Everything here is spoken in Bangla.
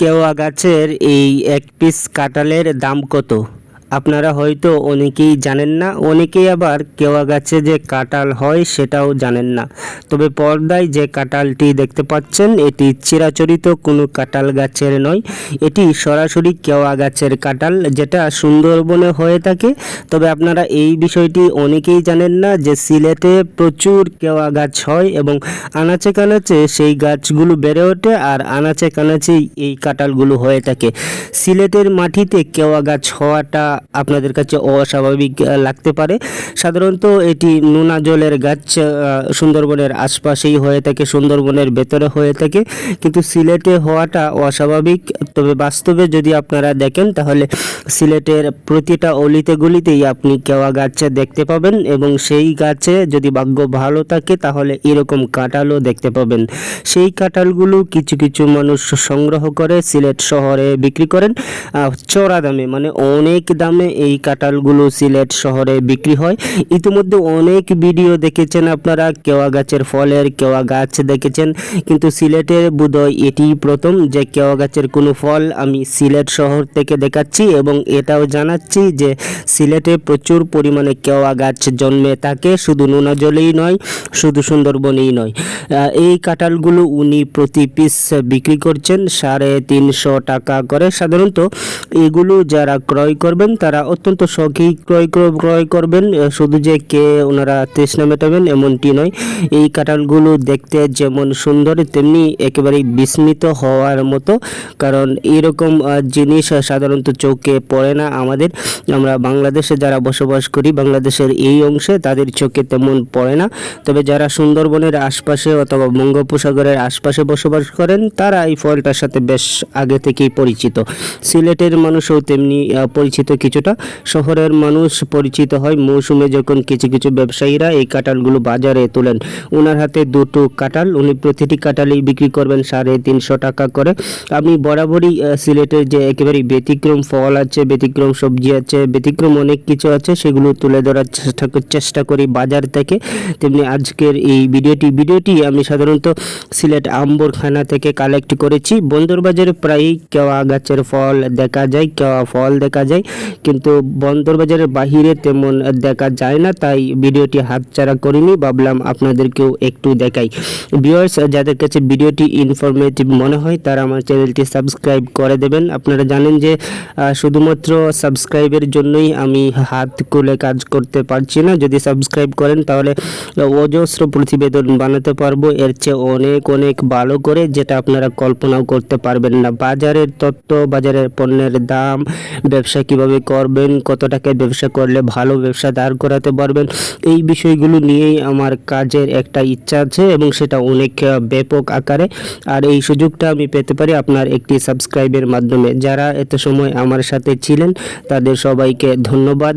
কেওয়া গাছের এই এক পিস কাঁঠালের দাম কত? আপনারা হয়তো অনেকেই জানেন না, অনেকেই আবার কেওয়া গাছে যে কাঁঠাল হয় সেটাও জানেন না। তবে পর্দায় যে কাঁঠালটি দেখতে পাচ্ছেন, এটি চিরাচরিত কোনো কাঁঠাল গাছের নয়। এটি সরাসরি কেওয়া গাছের কাঁঠাল, যেটা সুন্দরবনে হয়ে থাকে। তবে আপনারা এই বিষয়টি অনেকেই জানেন না যে সিলেটে প্রচুর কেওয়া গাছ হয় এবং আনাচে কানাচে সেই গাছগুলো বেড়ে ওঠে আর আনাচে কানাচেই এই কাঁঠালগুলো হয়ে থাকে। সিলেটের মাটিতে কেওয়া গাছ হওয়াটা আপনাদের কাছে অস্বাভাবিক লাগতে পারে। সাধারণত এটি নোনা জলের গাছ সুন্দরবনের আশপাশেই হয়ে থাকে, সুন্দরবনের ভেতরে হয়ে থাকে। কিন্তু সিলেটে হওয়াটা অস্বাভাবিক। তবে বাস্তবে যদি আপনারা দেখেন, তাহলে সিলেটের প্রতিটা অলিতে গলিতেই আপনি কেওয়া গাছ দেখতে পাবেন এবং সেই গাছে যদি ভাগ্য ভালো থাকে, তাহলে এরকম কাঁঠালও দেখতে পাবেন। সেই কাঁঠালগুলো কিছু কিছু মানুষ সংগ্রহ করে সিলেট শহরে বিক্রি করেন। চড়া দামে মানে অনেক দামে এই কাঁঠালগুলো সিলেট শহরে বিক্রি হয়। ইতিমধ্যে অনেক ভিডিও দেখেছেন আপনারা, কেওয়া গাছের ফলের, কেওয়া গাছ দেখেছেন, কিন্তু সিলেটের বোধহয় এটি প্রথম যে কেওয়া গাছের কোনো ফল আমি সিলেট শহর থেকে দেখাচ্ছি এবং এটাও জানাচ্ছি যে সিলেটে প্রচুর পরিমাণে কেওয়া গাছ জন্মে থাকে, শুধু নোনা জলেই নয়, শুধু সুন্দরবনেই নয়। এই কাঁঠালগুলো উনি প্রতি পিস বিক্রি করছেন সাড়ে তিনশো টাকা করে। সাধারণত এগুলো যারা ক্রয় করবেন তারা অত্যন্ত শখেই ক্রয় কর- ক্রয় করবেন শুধু যে কে ওনারা তৃষ্ণা মেটাবেন এমনটি নয়। এই কাঁঠালগুলো দেখতে যেমন সুন্দর, তেমনি একেবারেই বিস্মিত হওয়ার মতো। কারণ এরকম জিনিস সাধারণত চোখে পড়ে না আমাদের। আমরা বাংলাদেশে যারা বসবাস করি, বাংলাদেশের এই অংশে তাদের চোখে তেমন পড়ে না। তবে যারা সুন্দরবনের আশপাশে অথবা বঙ্গোপসাগরের আশপাশে বসবাস করেন, তারা এই ফলটার সাথে বেশ আগে থেকেই পরিচিত। সিলেটের মানুষও তেমনি পরিচিত কিছুটা। শহরের মানুষ পরিচিত হয় মৌসুমে যখন কিছু কিছু ব্যবসায়ীরা এই কাঁঠালগুলো বাজারে তোলেন। ওনার হাতে দুটো কাঁঠাল, উনি প্রতিটি কাঁঠালই বিক্রি করবেন সাড়ে তিনশো টাকা করে। আমি বরাবরই সিলেটের যে একেবারে ব্যতিক্রম ফল আছে, ব্যতিক্রম সবজি আছে, ব্যতিক্রম অনেক কিছু আছে, সেগুলো তুলে ধরার চেষ্টা চেষ্টা করি বাজার থেকে। তেমনি আজকের এই ভিডিওটি ভিডিওটি আমি সাধারণত সিলেট আম্বরখানা থেকে কালেক্ট করেছি। বন্দরবাজারে প্রায়ই কেওয়া গাছের ফল দেখা যায়, কেওয়া ফল দেখা যায়। কিন্তু বন্দরবাজারের বাহিরে তেমন দেখা যায় না, তাই ভিডিওটি হাতছাড়া করিনি। ভাবলাম আপনাদেরকেও একটু দেখাই। ভিউয়ার্স যাদের কাছে ভিডিওটি ইনফরমেটিভ মনে হয়, তারা আমার চ্যানেলটি সাবস্ক্রাইব করে দেবেন। আপনারা জানেন যে শুধুমাত্র সাবস্ক্রাইবের জন্যই আমি হাত খুলে কাজ করতে পারছি না। যদি সাবস্ক্রাইব করেন, তাহলে অজস্র প্রতিবেদন বানাতে পারব। এর চেয়ে অনেক অনেক ভালো করে, যেটা আপনারা কল্পনাও করতে পারবেন না। বাজারের তথ্য বাজারের পণ্যের দাম, ব্যবসা কীভাবে করবেন কত টাকায় ব্যবসা করলে ভালো ব্যবসা দাঁড় করাতে পারবেন, এই বিষয়গুলো নিয়েই আমার কাজের একটা ইচ্ছা আছে এবং সেটা অনেক ব্যাপক আকারে। আর এই সুযোগটা আমি পেতে পারি আপনার একটি সাবস্ক্রাইবের মাধ্যমে। যারা এত সময় আমার সাথে ছিলেন, তাদের সবাইকে ধন্যবাদ।